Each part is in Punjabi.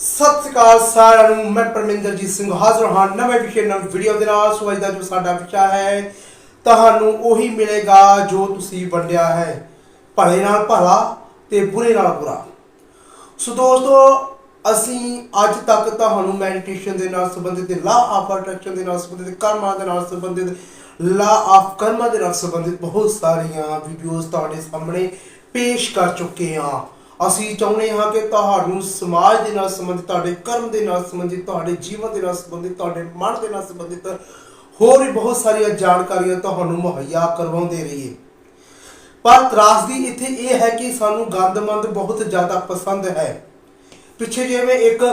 ਸਤਿ ਸ਼੍ਰੀ ਅਕਾਲ ਸਾਰਿਆਂ ਨੂੰ, ਮੈਂ ਪਰਮਿੰਦਰਜੀਤ ਸਿੰਘ ਹਾਜ਼ਰ ਹਾਂ ਨਵੇਂ ਵਿਸ਼ੇ ਨਵੀਂ ਵੀਡੀਓ ਦੇ ਨਾਲ। ਸੋ ਅੱਜ ਦਾ ਜੋ ਸਾਡਾ ਵਿਸ਼ਾ ਹੈ, ਤੁਹਾਨੂੰ ਉਹੀ ਮਿਲੇਗਾ ਜੋ ਤੁਸੀਂ ਵੰਡਿਆ ਹੈ। ਭਲੇ ਨਾਲ ਭਲਾ ਤੇ ਬੁਰੇ ਨਾਲ ਬੁਰਾ। ਸੋ ਦੋਸਤੋ, ਅਸੀਂ ਅੱਜ ਤੱਕ ਤੁਹਾਨੂੰ ਮੈਡੀਟੇਸ਼ਨ ਦੇ ਨਾਲ ਸੰਬੰਧਿਤ ਲਾ ਆਫ ਅਟਰੈਕਸ਼ਨ ਦੇ ਨਾਲ ਸੰਬੰਧਿਤ, ਕਰਮਾਂ ਦੇ ਨਾਲ ਸੰਬੰਧਿਤ ਲਾ ਆਫ ਕਰਮਾਂ ਦੇ ਨਾਲ ਸੰਬੰਧਿਤ ਬਹੁਤ ਸਾਰੀਆਂ ਵੀਡੀਓਜ਼ ਤੁਹਾਡੇ ਸਾਹਮਣੇ ਪੇਸ਼ ਕਰ ਚੁੱਕੇ ਹਾਂ। ਅਸੀਂ ਚਾਹੁੰਦੇ ਹਾਂ ਕਿ ਤੁਹਾਨੂੰ ਸਮਾਜ ਦੇ ਨਾਲ ਸੰਬੰਧਿਤ, ਤੁਹਾਡੇ ਕਰਮ ਦੇ ਨਾਲ ਸੰਬੰਧਿਤ, ਤੁਹਾਡੇ ਜੀਵਨ ਦੇ ਨਾਲ ਸੰਬੰਧਿਤ, ਤੁਹਾਡੇ ਮਨ ਦੇ ਨਾਲ ਸੰਬੰਧਿਤ ਹੋਰ ਵੀ ਬਹੁਤ ਸਾਰੀਆਂ ਜਾਣਕਾਰੀਆਂ ਤੁਹਾਨੂੰ ਮੁਹੱਈਆ ਕਰਵਾਉਂਦੇ ਰਹੀਏ। ਪਰ ਤਰਾਸਦੀ ਇੱਥੇ ਇਹ ਹੈ ਕਿ ਸਾਨੂੰ ਗੰਦਮੰਦ ਬਹੁਤ ਜ਼ਿਆਦਾ ਪਸੰਦ ਹੈ। ਪਿੱਛੇ ਜਿਵੇਂ ਇੱਕ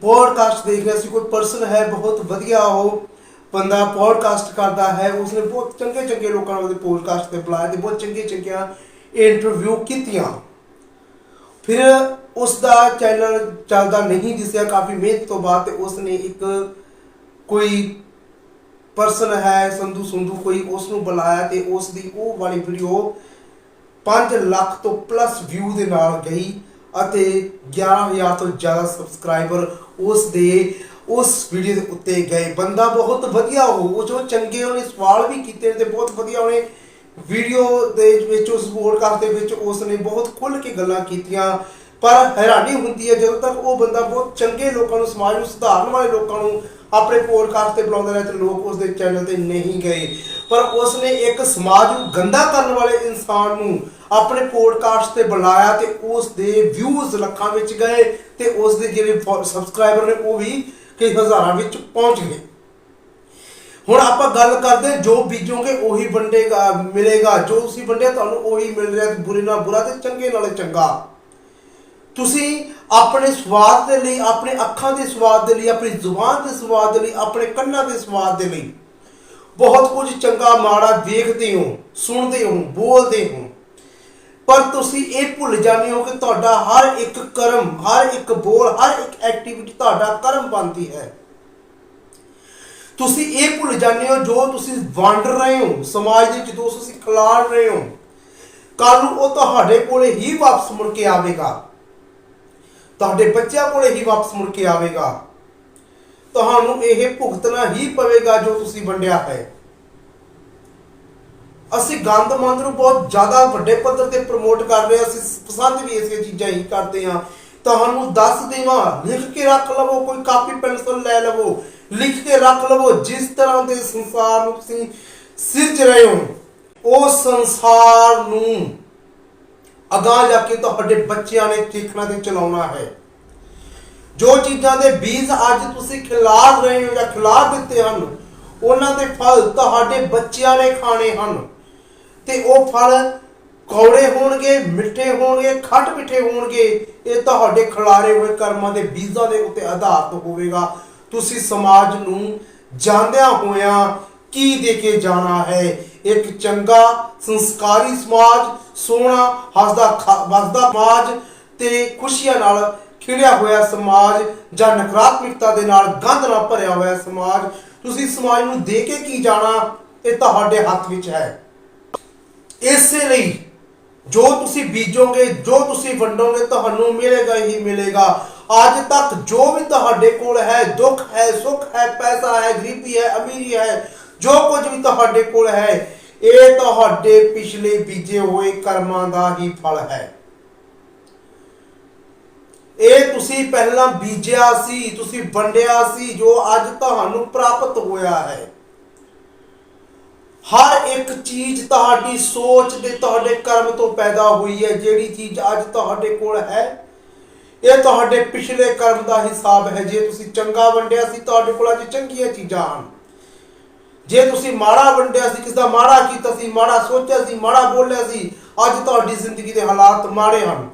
ਪੋਡਕਾਸਟ ਦੇਖ ਰਿਹਾ ਸੀ, ਕੋਈ ਪਰਸਨ ਹੈ ਬਹੁਤ ਵਧੀਆ, ਉਹ ਬੰਦਾ ਪੋਡਕਾਸਟ ਕਰਦਾ ਹੈ, ਉਸਨੇ ਬਹੁਤ ਚੰਗੇ ਚੰਗੇ ਲੋਕਾਂ ਨੂੰ ਉਹਦੇ ਪੋਡਕਾਸਟ ਤੇ ਬੁਲਾਇਆ ਤੇ ਬਹੁਤ ਚੰਗੇ ਚੰਗੀਆਂ ਇੰਟਰਵਿਊ ਕੀਤੀਆਂ। ਫਿਰ ਉਸ ਦਾ ਚੈਨਲ ਚੱਲਦਾ ਨਹੀਂ ਦਿਸਿਆ, ਕਾਫੀ ਮਿਹਨਤ ਤੋਂ ਬਾਅਦ ਤੇ ਉਸਨੇ ਇੱਕ ਕੋਈ ਪਰਸਨ ਹੈ, ਸੰਧੂ ਸੰਧੂ ਕੋਈ ਉਸ ਨੂੰ ਬੁਲਾਇਆ ਤੇ ਉਸ ਦੀ ਉਹ ਵਾਲੀ ਵੀਡੀਓ 5 ਲੱਖ ਤੋਂ ਪਲੱਸ ਵਿਊ ਦੇ ਨਾਲ ਗਈ ਅਤੇ 11000 ਤੋਂ ਜ਼ਿਆਦਾ ਸਬਸਕ੍ਰਾਈਬਰ ਉਸ ਦੇ, ਉਸ ਵੀਡੀਓ ਦੇ ਉੱਤੇ ਗਏ। ਬੰਦਾ ਬਹੁਤ ਵਧੀਆ ਹੋ ਉਹ ਜੋ ਚੰਗੇ ਉਹਨੇ ਸਵਾਲ ਵੀ ਕੀਤੇ ਨੇ ਤੇ ਬਹੁਤ ਵਧੀਆ ਉਹਨੇ ਵੀਡੀਓ ਦੇ ਵਿੱਚ, ਉਸ ਪੋਡਕਾਸਟ ਦੇ ਵਿੱਚ ਉਸ ਨੇ ਬਹੁਤ ਖੁੱਲ ਕੇ ਗੱਲਾਂ ਕੀਤੀਆਂ, ਪਰ ਹੈਰਾਨੀ ਹੁੰਦੀ ਹੈ ਜਦੋਂ ਤੱਕ ਉਹ ਬੰਦਾ ਬਹੁਤ ਚੰਗੇ ਲੋਕਾਂ ਨੂੰ, ਸਮਾਜ ਨੂੰ, ਸੁਧਾਰਨ ਵਾਲੇ ਲੋਕਾਂ ਨੂੰ ਆਪਣੇ ਪੋਡਕਾਸਟ ਤੇ ਬੁਲਾਉਂਦਾ ਰਿਹਾ ਤੇ ਲੋਕ ਉਸ ਦੇ ਚੈਨਲ ਤੇ ਨਹੀਂ ਗਏ। ਪਰ ਉਸ ਨੇ ਇੱਕ ਸਮਾਜ ਨੂੰ ਗੰਦਾ ਕਰਨ ਵਾਲੇ ਇਨਸਾਨ ਨੂੰ ਆਪਣੇ ਪੋਡਕਾਸਟ ਤੇ ਬੁਲਾਇਆ ਤੇ ਉਸ ਦੇ ਵਿਊਜ਼ ਲੱਖਾਂ ਵਿੱਚ ਗਏ ਤੇ ਉਸ ਦੇ ਜਿਹੜੇ ਸਬਸਕ੍ਰਾਈਬਰ ਨੇ ਉਹ ਵੀ ਕਈ ਹਜ਼ਾਰਾਂ ਵਿੱਚ ਪਹੁੰਚ ਗਏ। ਹੁਣ ਆਪਾਂ ਗੱਲ ਕਰਦੇ ਜੋ ਬੀਜੋਗੇ ਉਹੀ ਵੰਡੇਗਾ, ਮਿਲੇਗਾ। ਜੋ ਤੁਸੀਂ ਵੰਡਿਆ, ਤੁਹਾਨੂੰ ਉਹੀ ਮਿਲ ਰਿਹਾ, ਬੁਰੇ ਨਾਲ ਬੁਰਾ ਤੇ ਚੰਗੇ ਨਾਲ ਚੰਗਾ। ਤੁਸੀਂ ਆਪਣੇ ਸਵਾਦ ਦੇ ਲਈ, ਆਪਣੇ ਅੱਖਾਂ ਦੇ ਸਵਾਦ ਦੇ ਲਈ, ਆਪਣੀ ਜ਼ੁਬਾਨ ਦੇ ਸਵਾਦ ਦੇ ਲਈ, ਆਪਣੇ ਕੰਨਾਂ ਦੇ ਸਵਾਦ ਦੇ ਲਈ ਬਹੁਤ ਕੁਝ ਚੰਗਾ, ਮਾੜਾ ਦੇਖਦੇ ਹੋ, ਸੁਣਦੇ ਹੋ, ਬੋਲਦੇ ਹੋ। ਪਰ ਤੁਸੀਂ ਇਹ ਭੁੱਲ ਜਾਂਦੇ ਹੋ ਕਿ ਤੁਹਾਡਾ ਹਰ ਇੱਕ ਕਰਮ, ਹਰ ਇੱਕ ਬੋਲ, ਹਰ ਇੱਕ ਐਕਟੀਵਿਟੀ ਤੁਹਾਡਾ ਕਰਮ ਬਣਦੀ ਹੈ। ਤੁਸੀਂ ਇਹ ਭੁੱਲ ਜਾਂਦੇ ਹੋ ਜੋ ਤੁਸੀਂ ਵੰਡ ਰਹੇ ਹੋ। ਸਮਾਜ ਦੇ ਵਿੱਚ ਜੋ ਤੁਸੀਂ ਖਿਲਾਰ ਰਹੇ ਹੋ। ਕੱਲ ਨੂੰ ਉਹ ਤੁਹਾਡੇ ਕੋਲੇ ਹੀ ਵਾਪਸ ਮੁੜ ਕੇ ਆਵੇਗਾ। ਤੁਹਾਡੇ ਬੱਚਿਆਂ ਕੋਲੇ ਹੀ ਵਾਪਸ ਮੁੜ ਕੇ ਆਵੇਗਾ। ਤੁਹਾਨੂੰ ਇਹ ਭੁਗਤਣਾ ਹੀ ਪਵੇਗਾ ਜੋ ਤੁਸੀਂ ਵੰਡਿਆ ਹੈ। ਅਸੀਂ ਗੰਦ ਮੰਦ ਨੂੰ ਬਹੁਤ ਜ਼ਿਆਦਾ ਵੱਡੇ ਪੱਧਰ ਤੇ ਪ੍ਰਮੋਟ ਕਰ ਰਹੇ ਅਸੀਂ ਪਸੰਦ ਵੀ ਇਸੇ ਚੀਜ਼ਾਂ ਹੀ ਕਰਦੇ ਹਾਂ। ਤੁਹਾਨੂੰ ਦੱਸ ਦੇਵਾਂ, ਲਿਖ ਕੇ ਰੱਖ ਲਵੋ, ਕੋਈ ਕਾਪੀ ਪੈਨਸਲ ਲੈ ਲਵੋ। ਲਿਖ ਕੇ ਰੱਖ ਲਵੋ, ਜਿਸ ਤਰ੍ਹਾਂ ਦੇ ਸੰਸਾਰ ਨੂੰ ਤੁਸੀਂ ਸਿਰਜ ਰਹੇ ਹੋ, ਉਹ ਸੰਸਾਰ ਨੂੰ ਅਗਾਹ ਜਾ ਕੇ ਤੁਹਾਡੇ ਬੱਚਿਆਂ ਨੇ ਦੇਖਣਾ ਤੇ ਚਲਾਉਣਾ ਹੈ। ਜੋ ਚੀਜ਼ਾਂ ਦੇ ਬੀਜ ਅੱਜ ਤੁਸੀਂ ਖਿਲਾਰ ਰਹੇ ਹੋ ਜਾਂ ਖਿਲਾਰ ਦਿੱਤੇ ਹਨ, ਉਹਨਾਂ ਦੇ ਫਲ ਤੁਹਾਡੇ ਬੱਚਿਆਂ ਨੇ ਖਾਣੇ ਹਨ। ਤੇ ਉਹ ਫਲ ਕੌੜੇ ਹੋਣਗੇ, ਮਿੱਠੇ ਹੋਣਗੇ, ਖੱਟ ਮਿੱਠੇ ਹੋਣਗੇ, ਇਹ ਤੁਹਾਡੇ ਖਿਲਾਰੇ ਹੋਏ ਕਰਮਾਂ ਦੇ ਬੀਜਾਂ ਦੇ ਉੱਤੇ ਆਧਾਰਿਤ ਹੋਵੇਗਾ। ਤੁਸੀਂ ਸਮਾਜ ਨੂੰ ਜਾਂਦਿਆਂ ਹੋਇਆਂ ਕੀ ਦੇ ਕੇ ਜਾਣਾ ਹੈ? ਇੱਕ ਚੰਗਾ ਸੰਸਕਾਰੀ ਸਮਾਜ, ਸੋਹਣਾ ਹੱਸਦਾ ਵਸਦਾ ਸਮਾਜ ਤੇ ਖੁਸ਼ੀਆਂ ਨਾਲ ਖਿੜਿਆ ਹੋਇਆ ਸਮਾਜ ਜਾਂ ਨਕਾਰਾਤਮਕਤਾ ਦੇ ਨਾਲ ਗੰਧ ਨਾਲ ਭਰਿਆ ਹੋਇਆ ਸਮਾਜ, ਤੁਸੀਂ ਸਮਾਜ ਨੂੰ ਦੇ ਕੇ ਕੀ ਜਾਣਾ ਇਹ ਤੁਹਾਡੇ ਹੱਥ ਵਿੱਚ ਹੈ। ਇਸੇ ਲਈ ਜੋ ਤੁਸੀਂ ਬੀਜੋਗੇ, ਜੋ ਤੁਸੀਂ ਵੰਡੋਗੇ, ਤੁਹਾਨੂੰ ਮਿਲੇਗਾ ਹੀ ਮਿਲੇਗਾ। ਅੱਜ ਤੱਕ ਜੋ ਵੀ ਤੁਹਾਡੇ ਕੋਲ ਹੈ, ਦੁੱਖ ਹੈ, ਸੁੱਖ ਹੈ, ਪੈਸਾ ਹੈ, ਗਰੀਬੀ ਹੈ, ਅਮੀਰੀ ਹੈ, ਜੋ ਕੁਝ ਵੀ ਤੁਹਾਡੇ ਕੋਲ ਹੈ, ਇਹ ਤੁਹਾਡੇ ਪਿਛਲੇ ਬੀਜੇ ਹੋਏ ਕਰਮਾਂ ਦਾ ਹੀ ਫਲ ਹੈ। ਇਹ ਤੁਸੀਂ ਪਹਿਲਾਂ ਬੀਜਿਆ ਸੀ, ਤੁਸੀਂ ਵੰਡਿਆ ਸੀ, ਜੋ ਅੱਜ ਤੁਹਾਨੂੰ ਪ੍ਰਾਪਤ ਹੋਇਆ ਹੈ। ਹਰ ਇੱਕ ਚੀਜ਼ ਤੁਹਾਡੀ ਸੋਚ ਦੇ ਤੁਹਾਡੇ ਕਰਮ ਤੋਂ ਪੈਦਾ ਹੋਈ ਹੈ, ਜਿਹੜੀ ਚੀਜ਼ ਅੱਜ ਤੁਹਾਡੇ ਕੋਲ ਹੈ ਇਹ ਤੁਹਾਡੇ ਪਿਛਲੇ ਕਰਮ ਦਾ ਹਿਸਾਬ ਹੈ। ਜੇ ਤੁਸੀਂ ਚੰਗਾ ਵੰਡਿਆ ਸੀ, ਤੁਹਾਡੇ ਕੋਲ ਅੱਜ ਚੰਗੀਆਂ ਚੀਜ਼ਾਂ ਹਨ। ਜੇ ਤੁਸੀਂ ਮਾੜਾ ਵੰਡਿਆ ਸੀ ਕਿਸ ਦਾ ਮਾੜਾ ਕੀਤਾ ਸੀ, ਮਾੜਾ ਸੋਚਿਆ ਸੀ, ਮਾੜਾ ਬੋਲਿਆ ਸੀ, ਅੱਜ ਤੁਹਾਡੀ ਜ਼ਿੰਦਗੀ ਦੇ ਹਾਲਾਤ ਮਾੜੇ ਹਨ।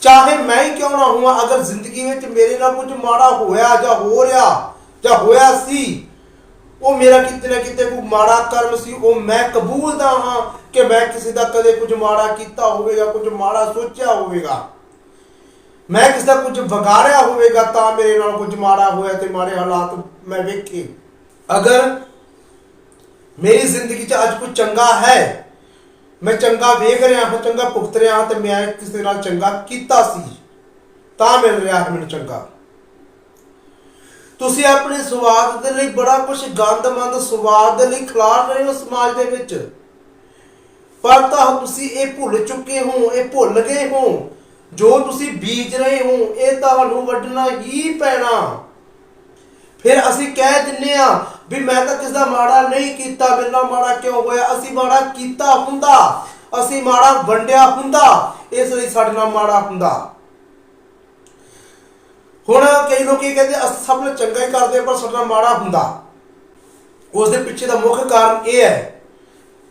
ਚਾਹੇ ਮੈਂ ਹੀ ਕਿਉਂ ਨਾ ਹੋਵਾਂ, ਅਗਰ ਜ਼ਿੰਦਗੀ ਵਿੱਚ ਮੇਰੇ ਨਾਲ ਕੁਝ ਮਾੜਾ ਹੋਇਆ ਜਾਂ ਹੋ ਰਿਹਾ ਜਾਂ ਹੋਇਆ ਸੀ, ਉਹ ਮੇਰਾ ਕਿਤੇ ਨਾ ਕਿਤੇ ਕੋਈ ਮਾੜਾ ਕਰਮ ਸੀ, ਉਹ ਮੈਂ ਕਬੂਲਦਾ ਹਾਂ ਕਿ ਮੈਂ ਕਿਸੇ ਦਾ ਕਦੇ ਕੁਝ ਮਾੜਾ ਕੀਤਾ ਹੋਵੇਗਾ, ਕੁਝ ਮਾੜਾ ਸੋਚਿਆ ਹੋਵੇਗਾ। ਮੈਂ ਕਿਸੇ ਦਾ ਕੁਝ ਵਿਗਾੜਿਆ ਹੋਵੇਗਾ ਤਾਂ ਮੇਰੇ ਨਾਲ ਕੁਝ ਮਾੜਾ ਹੋਇਆ ਤੇ ਮਾੜੇ ਹਾਲਾਤ ਮੈਂ ਵੇਖੇ ਅਗਰ ਮੇਰੀ ਜ਼ਿੰਦਗੀ 'ਚ ਅੱਜ ਕੁਝ ਚੰਗਾ ਹੈ, ਮੈਂ ਚੰਗਾ ਵੇਖ ਰਿਹਾ ਹਾਂ, ਚੰਗਾ ਭੁਗਤ ਰਿਹਾ ਹਾਂ ਤੇ ਮੈਂ ਕਿਸੇ ਨਾਲ ਚੰਗਾ ਕੀਤਾ ਸੀ, ਤਾਂ ਮਿਲ ਰਿਹਾ ਹੈ ਮੈਨੂੰ ਚੰਗਾ। ਤੁਸੀਂ ਆਪਣੇ ਸਵਾਦ ਦੇ ਲਈ ਬੜਾ ਕੁਝ ਗੰਦਮੰਦ ਸਵਾਦ ਦੇ ਲਈ ਖਿਲਾਰ ਰਹੇ ਹੋ ਸਮਾਜ ਦੇ ਵਿੱਚ। ਪਰ ਤਾਂ ਤੁਸੀਂ ਇਹ ਭੁੱਲ ਚੁੱਕੇ ਹੋ, ਇਹ ਭੁੱਲ ਗਏ ਹੋ ਜੋ ਤੁਸੀਂ ਬੀਜ ਰਹੇ ਹੋ ਇਹ ਤੁਹਾਨੂੰ ਵੱਢਣਾ ਹੀ ਪੈਣਾ। ਫਿਰ ਅਸੀਂ ਕਹਿ ਦਿੰਨੇ ਆ ਵੀ ਮੈਂ ਤਾਂ ਕਿਸ ਦਾ ਮਾੜਾ ਨਹੀਂ ਕੀਤਾ ਮੇਰੇ ਨਾਲ ਮਾੜਾ ਕਿਉਂ ਹੋਇਆ? ਅਸੀਂ ਮਾੜਾ ਕੀਤਾ ਹੁੰਦਾ। ਅਸੀਂ ਮਾੜਾ ਵੰਡਿਆ ਹੁੰਦਾ। ਇਸ ਲਈ ਸਾਡੇ ਨਾਲ ਮਾੜਾ ਹੁੰਦਾ। ਹੁਣ ਕਈ ਲੋਕ ਇਹ ਕਹਿੰਦੇ ਅਸੀਂ ਸਭ ਨੂੰ ਚੰਗਾ ਹੀ ਕਰਦੇ ਹਾਂ, ਪਰ ਸਾਡੇ ਨਾਲ ਮਾੜਾ ਹੁੰਦਾ। ਉਸ ਦੇ ਪਿੱਛੇ ਦਾ ਮੁੱਖ ਕਾਰਨ ਇਹ ਹੈ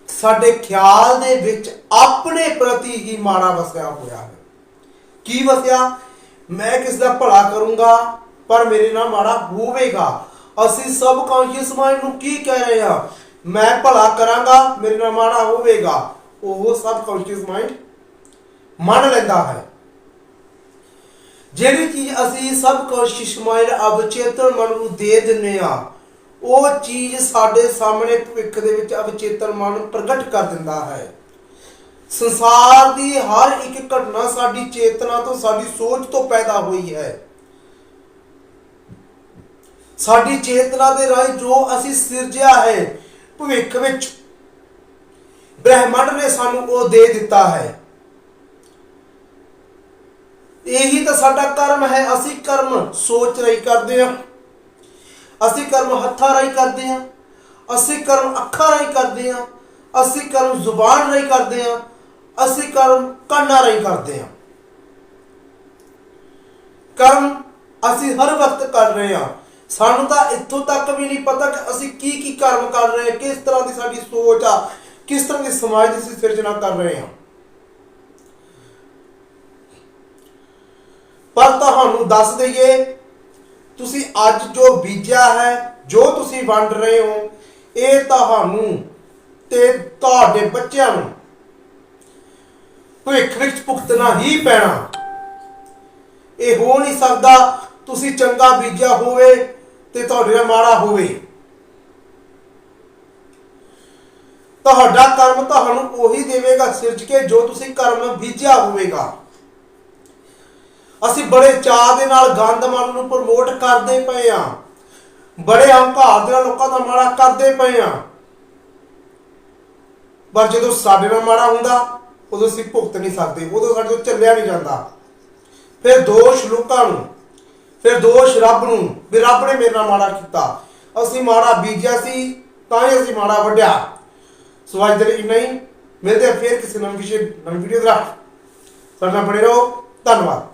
ਸਾਡੇ ਖਿਆਲ ਦੇ ਵਿੱਚ ਆਪਣੇ ਪ੍ਰਤੀ ਹੀ ਮਾੜਾ ਵਸਿਆ ਹੋਇਆ ਹੈ। ਕੀ ਵਸਿਆ? ਮੈਂ ਕਿਸ ਦਾ ਭਲਾ ਕਰੂੰਗਾ? ਪਰ ਮੇਰੇ ਨਾਲ ਮਾੜਾ ਹੋਵੇਗਾ। ਅਸੀਂ ਸਬ ਕੌਂਸ਼ੀਅਸ ਮਾਈਂਡ ਨੂੰ ਕੀ ਕਹਿ ਰਹੇ ਹਾਂ? ਮੈਂ ਭਲਾ ਕਰਾਂਗਾ, ਮੇਰੇ ਨਾਲ ਮਾੜਾ ਹੋਵੇਗਾ। ਉਹ ਸਬ ਕੌਂਸ਼ੀਅਸ ਮਾਈਂਡ ਮੰਨ ਲੈਂਦਾ ਹੈ। ਜਿਹੜੀ ਚੀਜ਼ ਅਸੀਂ ਸਬ ਕੌਂਸ਼ੀਅਸ ਮਾਈਂਡ ਅਵਚੇਤਨ ਮਨ ਨੂੰ ਦੇ ਦਿੰਨੇ ਆ ਉਹ ਚੀਜ਼ ਸਾਡੇ ਸਾਹਮਣੇ ਭਵਿੱਖ ਦੇ ਵਿੱਚ ਅਵਚੇਤਨ ਮਨ ਪ੍ਰਗਟ ਕਰ ਦਿੰਦਾ ਹੈ। ਸੰਸਾਰ ਦੀ ਹਰ ਇੱਕ ਘਟਨਾ ਸਾਡੀ ਚੇਤਨਾ ਤੋਂ, ਸਾਡੀ ਸੋਚ ਤੋਂ ਪੈਦਾ ਹੋਈ ਹੈ। ਸਾਡੀ ਚੇਤਨਾ ਦੇ ਰਾਹੀਂ ਜੋ ਅਸੀਂ ਸਿਰਜਿਆ ਹੈ ਭਵਿੱਖ ਵਿੱਚ, ਬ੍ਰਹਿਮੰਡ ਨੇ ਸਾਨੂੰ ਉਹ ਦੇ ਦਿੱਤਾ ਹੈ। ਇਹੀ ਤਾਂ ਸਾਡਾ ਕਰਮ ਹੈ। ਅਸੀਂ ਕਰਮ ਸੋਚ ਰਹੀ ਕਰਦੇ ਹਾਂ। ਅਸੀਂ ਕਰਮ ਹੱਥਾਂ ਰਾਹੀਂ ਕਰਦੇ ਹਾਂ। ਅਸੀਂ ਕਰਮ ਅੱਖਾਂ ਰਾਹੀਂ ਕਰਦੇ ਹਾਂ। ਅਸੀਂ ਕਰਮ ਜ਼ੁਬਾਨ ਰਾਹੀਂ ਕਰਦੇ ਹਾਂ। ਅਸੀਂ ਕਰਮ ਕੰਨਾਂ ਰਾਹੀਂ ਕਰਦੇ ਹਾਂ। ਕਰਮ ਅਸੀਂ ਹਰ ਵਕਤ ਕਰ ਰਹੇ ਹਾਂ। ਸਾਨੂੰ ਤਾਂ ਇੱਥੋਂ ਤੱਕ ਵੀ ਨਹੀਂ ਪਤਾ ਕਿ ਅਸੀਂ ਕੀ ਕੀ ਕਰਮ ਕਰ ਰਹੇ ਹਾਂ, ਕਿਸ ਤਰ੍ਹਾਂ ਦੀ ਸਾਡੀ ਸੋਚ ਆ, ਕਿਸ ਤਰ੍ਹਾਂ ਦੀ ਸਮਾਜ ਦੀ ਅਸੀਂ ਸਿਰਜਣਾ ਕਰ ਰਹੇ ਹਾਂ। ਪਰ ਤੁਹਾਨੂੰ ਦੱਸ ਦਈਏ, ਤੁਸੀਂ ਅੱਜ ਜੋ ਬੀਜਿਆ ਹੈ, ਜੋ ਤੁਸੀਂ ਵੰਡ ਰਹੇ ਹੋ, ਇਹ ਤੁਹਾਨੂੰ ਤੇ ਤੁਹਾਡੇ ਬੱਚਿਆਂ ਨੂੰ ਭਵਿੱਖ ਵਿੱਚ ਭੁਗਤਣਾ ਹੀ ਪੈਣਾ। ਇਹ ਹੋ ਨਹੀਂ ਸਕਦਾ ਤੁਸੀਂ ਚੰਗਾ ਬੀਜਿਆ ਹੋਵੇ ਤੇ ਤੁਹਾਡੇ ਨਾਲ ਮਾੜਾ ਹੋਵੇ। ਤੁਹਾਡਾ ਕਰਮ ਤੁਹਾਨੂੰ ਉਹੀ ਦੇਵੇਗਾ ਸਿਰਜ ਕੇ ਜੋ ਤੁਸੀਂ ਕਰਮ ਬੀਜਿਆ ਹੋਵੇਗਾ। ਅਸੀਂ ਬੜੇ ਚਾਅ ਦੇ ਨਾਲ ਗੰਦ ਮਨ ਨੂੰ ਪ੍ਰਮੋਟ ਕਰਦੇ ਪਏ ਆ ਬੜੇ ਹੰਕਾਰ ਦੇ ਨਾਲ ਲੋਕਾਂ ਦਾ ਮਾੜਾ ਕਰਦੇ ਪਏ ਆ ਪਰ ਜਦੋਂ ਸਾਡੇ ਨਾਲ ਮਾੜਾ ਹੁੰਦਾ ਉਦੋਂ ਅਸੀਂ ਭੁਗਤ ਨਹੀਂ ਸਕਦੇ, ਉਦੋਂ ਸਾਡੇ ਤੋਂ ਚੱਲਿਆ ਨਹੀਂ ਜਾਂਦਾ। ਫਿਰ ਦੋਸ਼ ਲੋਕਾਂ ਨੂੰ, ਫਿਰ ਦੋਸ਼ ਰੱਬ ਨੂੰ ਵੀ ਰੱਬ ਨੇ ਮੇਰੇ ਨਾਲ ਮਾੜਾ ਕੀਤਾ। ਅਸੀਂ ਮਾੜਾ ਬੀਜਿਆ ਸੀ, ਤਾਂ ਹੀ ਅਸੀਂ ਮਾੜਾ ਵੱਢਿਆ। ਸੋ ਅੱਜ ਦੇ ਲਈ ਇੰਨਾ ਮਿਲਦੇ ਆ ਫਿਰ ਕਿਸੇ ਨਵੇਂ ਵਿਸ਼ੇ ਨਵੀਂ ਵੀਡੀਓ ਦਾ ਸਾਡੇ ਨਾਲ ਬਣੇ ਰਹੋ, ਧੰਨਵਾਦ।